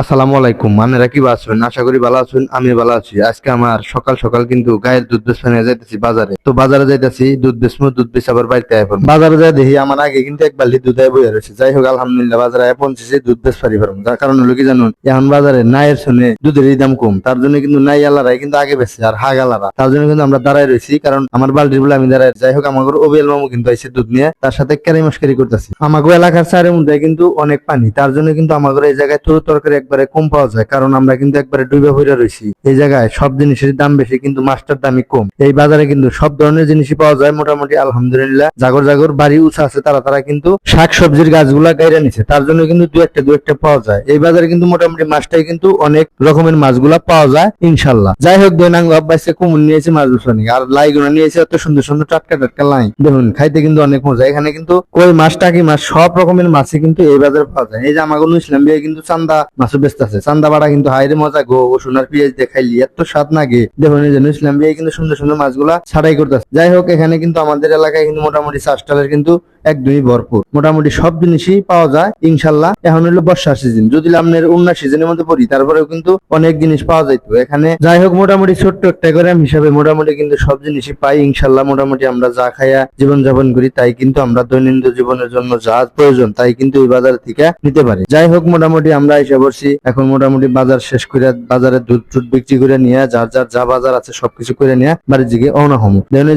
আসসালামু আলাইকুম। মানেরা কি আছেন আশা করি ভালো আছেন আমি ভালো আছি। আজকে আমার সকাল সকাল কিন্তু গায়ের দুধ নিয়ে যাইতেছি বাজারে। তো বাজারে যাইতেছি, দুধ বেচমু, দুধ বেচে আবার বাড়িতে আয় বাজারে যাই দেখি, আমার আগে কিন্তু এক বাল্টি দুধ বইয়া রয়েছে। যাই হোক, আলহামদুলিল্লাহ, বাজারে আয় পৌঁছেছে, দুধ বেচ পারি পারব যার কারণ হলো কি জানুন, এখন বাজারে নাইয়ের শুনে দুধের দাম কম। তার জন্য কিন্তু নাই আলারাই কিন্তু আগে বেছে আর হাগ আলারা। তার জন্য কিন্তু আমরা দাঁড়ায় রয়েছি, কারণ আমার বাল্টির বলে আমি দাঁড়ায় যাই হোক আমাকে ওবেল মামু কিন্তু আইসে দুধ নিয়ে, তার সাথে ক্যারি মস্কারি করতেছি। আমাকে এলাকার চারের মধ্যে কিন্তু অনেক পানি। তার জন্য কিন্তু আমাদের এই জায়গায় তরু তরকারি একবারে কম পাওয়া যায়, কারণ আমরা কিন্তু একবারে ডুবে হইয়া রয়েছি। এই জায়গায় সব জিনিসের দাম বেশি, কিন্তু মাছটার দামই কম। এই বাজারে কিন্তু সব ধরনের জিনিসই পাওয়া যায়, মোটামুটি আলহামদুলিল্লাহ। জাগর জাগর বাড়ি উঁচা আছে, তারা তারা কিন্তু শাক সবজির গাছগুলা গাইরা নিছে। তার জন্য কিন্তু দু একটা দু একটা পাওয়া যায়। এই বাজারে কিন্তু মোটামুটি মাছটাই কিন্তু অনেক রকমের মাছগুলা পাওয়া যায় ইনশাল্লাহ যাই হোক দৈনাঙ্গ আব্বাইসে কুমুর নিয়েছে মাছ দুশানি আর লাই গুলো নিয়েছে এত সুন্দর সুন্দর টাটকা টাটকা লাই দেখুন, খাইতে কিন্তু অনেক মজা। এখানে কিন্তু কই মাছ, টাকি মাছ, সব রকমের মাছই কিন্তু এই বাজারে পাওয়া যায়। এই যে আমাগুলো ইসলাম বিয়ে কিন্তু চান্দা মাছও আছে। চান্দা বাড়া কিন্তু হাইরে মজা গো, ও সোনার পিয়াজ দেখাইলি খাইলি, এত স্বাদ নাগে দেখুন এই যে ইসলাম বিয়ে কিন্তু সুন্দর সুন্দর মাছগুলা ছাড়াই করতেছে। যাই হোক, এখানে কিন্তু আমাদের এলাকায় কিন্তু মোটামুটি চাষ কিন্তু একদমই ভরপুর। মোটামুটি সব জিনিসই পাওয়া যায়, ইনশাল্লাহ। এখন হলো বর্ষার সিজন যদি আপনার অন্য সিজনের মধ্যে পড়ি, তারপরেও কিন্তু অনেক জিনিস পাওয়া যাইতো। এখানে যাই হোক, মোটামুটি ছোট্ট একটা গ্রাম হিসাবে মোটামুটি কিন্তু সব জিনিসই পাই, ইনশাল্লাহ। মোটামুটি আমরা যা খাইয়া জীবন যাপন করি, তাই কিন্তু আমরা দৈনন্দিন জীবনের জন্য যা প্রয়োজন, তাই কিন্তু এই বাজার থেকে নিতে পারি। যাই হোক, মোটামুটি আমরা এসে বসছি এখন মোটামুটি বাজার শেষ করে বাজারে দুধ টুধ বিক্রি করে নিয়ে, যার যার যা বাজার আছে সবকিছু করে নিয়ে বাড়ির দিকে অনা হমু দেখুন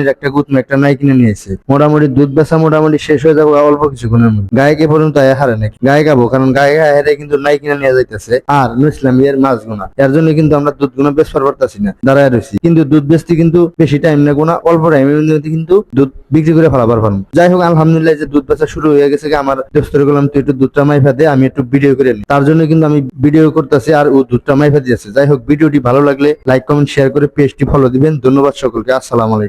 এই একটা গুতম একটা নাই কিনে নিয়েছে মোটামুটি দুধ বেচা মোটামুটি শেষ হয়ে যাব অল্প কিছুক্ষণের মধ্যে। গায়ে পর্যন্ত আয়া হারে নাকি? গায়ে গাবো, কারণ গায়ে গায়ে হারে কিন্তু নাই কিনে নিয়ে যাইতেছে। আর নুসলাম এর মাছ গুনা এর জন্য কিন্তু আমরা দুধ গুনা বেচ পারতাছি না। দাঁড়ায় রয়েছি কিন্তু দুধ বেচতে কিন্তু বেশি টাইম না। গুনা অল্প টাইমের মধ্যে কিন্তু দুধ বিক্রি করে ফেলাবার পারব। যাই হোক, আলহামদুলিল্লাহ যে দুধ বেচা শুরু হয়ে গেছে আমার দোস্তরে গেলাম, তুই একটু দুধটা মাইফা দে, আমি একটু ভিডিও করে নিই তার জন্য কিন্তু আমি ভিডিও করতেছি আর ও দুধটা মাইফা দিয়েছে। যাই হোক ভিডিওটি ভালো লাগলে লাইক কমেন্ট শেয়ার করে পেজটি ফলো দিবেন। ধন্যবাদ সকলকে। আসসালামু আলাইকুম।